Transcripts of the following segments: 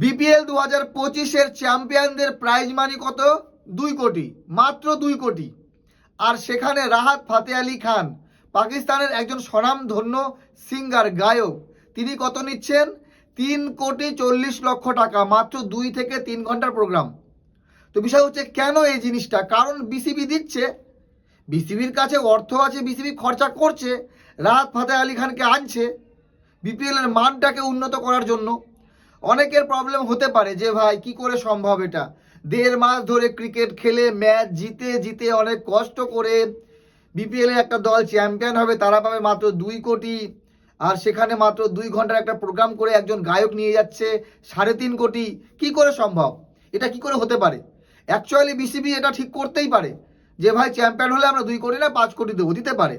BPL দু হাজার পঁচিশের চ্যাম্পিয়নদের প্রাইজ মানি কত? দুই কোটি, মাত্র দুই কোটি। আর সেখানে রাহাত ফাতে আলী খান, পাকিস্তানের একজন স্বনামধন্য সিঙ্গার গায়ক, তিনি কত নিচ্ছেন? তিন কোটি চল্লিশ লক্ষ টাকা, মাত্র দুই থেকে তিন ঘণ্টার প্রোগ্রাম তো বিষয় হচ্ছে, কেন এই জিনিসটা? কারণ বিসিবি দিচ্ছে। বিসিবির কাছে অর্থ আছে বিসিবি খরচা করছে, রাহাত ফাতে আলী খানকে আনছে বিপিএলের মানটাকে উন্নত করার জন্য। অনেকের প্রবলেম হতে পারে যে, ভাই, কি করে সম্ভব এটা? দেড় মাস ধরে ক্রিকেট খেলে ম্যাচ জিতে জিতে অনেক কষ্ট করে বিপিএলে একটা দল চ্যাম্পিয়ন হবে, তারা পাবে মাত্র দুই কোটি। আর সেখানে মাত্র দুই ঘণ্টার একটা প্রোগ্রাম করে একজন গায়ক নিয়ে যাচ্ছে, সাড়ে তিন কোটি। কি করে সম্ভব? এটা কি করে হতে পারে? অ্যাকচুয়ালি বিসিবি এটা ঠিক করতেই পারে যে, ভাই চ্যাম্পিয়ন হলে আমরা দুই কোটি না, পাঁচ কোটি দেবো। দিতে পারে।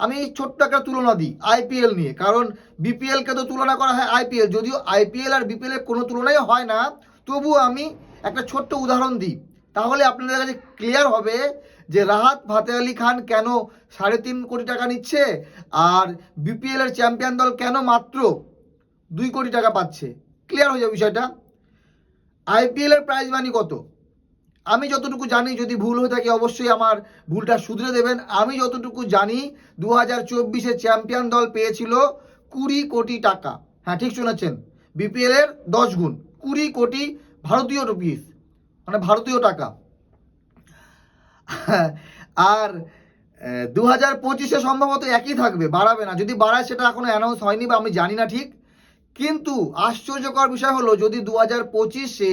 আমি ছোট্ট একটা তুলনা দিই আইপিএল নিয়ে। কারণ বিপিএলকে তো তুলনা করা হয় আইপিএল যদিও আইপিএল আর বিপিএল এর কোনো তুলনাই হয় না তবুও আমি একটা ছোট্ট উদাহরণ দিই। তাহলে আপনাদের কাছে ক্লিয়ার হবে যে রাহাত ফাতে আলী খান কেন সাড়ে তিন কোটি টাকা নিচ্ছে আর বিপিএল এর চ্যাম্পিয়ন দল কেন মাত্র দুই কোটি টাকা পাচ্ছে? ক্লিয়ার হয়ে যাবে বিষয়টা। আইপিএল এর প্রাইজ মানি কত? আমি যতটুকু জানি, যদি ভুল হয়ে থাকে, অবশ্যই আমার ভুলটা শুধরে দেবেন। আমি যতটুকু জানি দু হাজার চব্বিশে চ্যাম্পিয়ন দল পেয়েছিল কুড়ি কোটি টাকা। হ্যাঁ ঠিক শুনেছেন? বিপিএল এর দশ গুণ। কুড়ি কোটি ভারতীয় রুপিস মানে ভারতীয় টাকা। আর দু হাজার পঁচিশে সম্ভবত একই থাকবে, বাড়াবে না। যদি বাড়ায়, সেটা এখনও অ্যানাউন্স হয়নি বা আমি জানি না ঠিক। কিন্তু আশ্চর্যকর বিষয় হলো, যদি দু হাজার পঁচিশে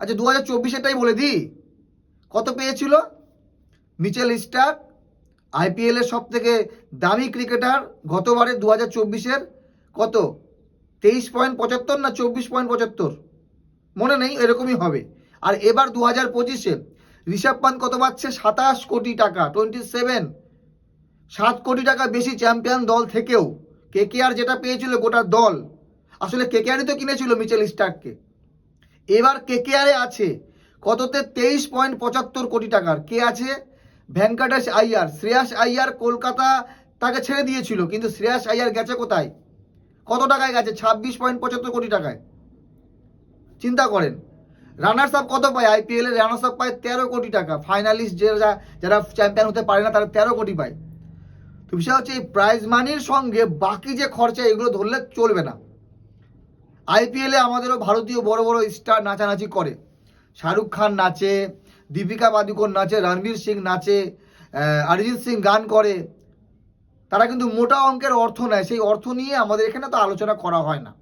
আচ্ছা দু হাজার চব্বিশেরটাই বলে দিই। কত পেয়েছিল? মিচেল স্টার্ক আইপিএল এর সব থেকে দামি ক্রিকেটার গতবারে দু হাজার চব্বিশের। কত? তেইশ পয়েন্ট পঁচাত্তর না চব্বিশ পয়েন্ট পঁচাত্তর? মনে নেই, এরকমই হবে। আর এবার দু হাজার পঁচিশে ঋষভ পান্ত কত পাচ্ছে? সাতাশ কোটি টাকা, টোয়েন্টি সেভেন। সাত কোটি টাকা বেশি চ্যাম্পিয়ন দল থেকেও। কেকেআর যেটা পেয়েছিল গোটা দল। আসলে কেকেআরই তো কিনেছিল মিচেল স্টার্ককে। এবার কে কে কেকেআরে আছে? কততে? তেইশ পয়েন্ট পঁচাত্তর কোটি টাকার। কে আছে? ভেঙ্কটেশ আইয়ার। শ্রেয়াস আইয়ার কলকাতা তাকে ছেড়ে দিয়েছিল, কিন্তু শ্রেয়াস আইয়ার গেছে কোথায়? কত টাকায় গেছে? ছাব্বিশ পয়েন্ট পঁচাত্তর কোটি টাকায়। চিন্তা করেন। রানার্স আপ কত পায়? আইপিএল রানার্স আপ পায় তেরো কোটি টাকা। ফাইনালিস্ট যারা যারা চ্যাম্পিয়ন হতে পারে না, তারা তেরো কোটি পায়। তো বিষয় হচ্ছে এই প্রাইজ মানির সঙ্গে বাকি যে খরচা, এগুলো ধরলে চলবে না। আইপিএলে আমাদেরও ভারতীয় বড় বড় স্টার নাচানাচি করে। শাহরুখ খান নাচে, দীপিকা পাদুকোন নাচে, রণবীর সিং নাচে অরিজিৎ সিং গান করে। তারা কিন্তু মোটা অঙ্কের অর্থ নেয়। সেই অর্থ নিয়ে আমাদের এখানে তো আলোচনা করা হয় না।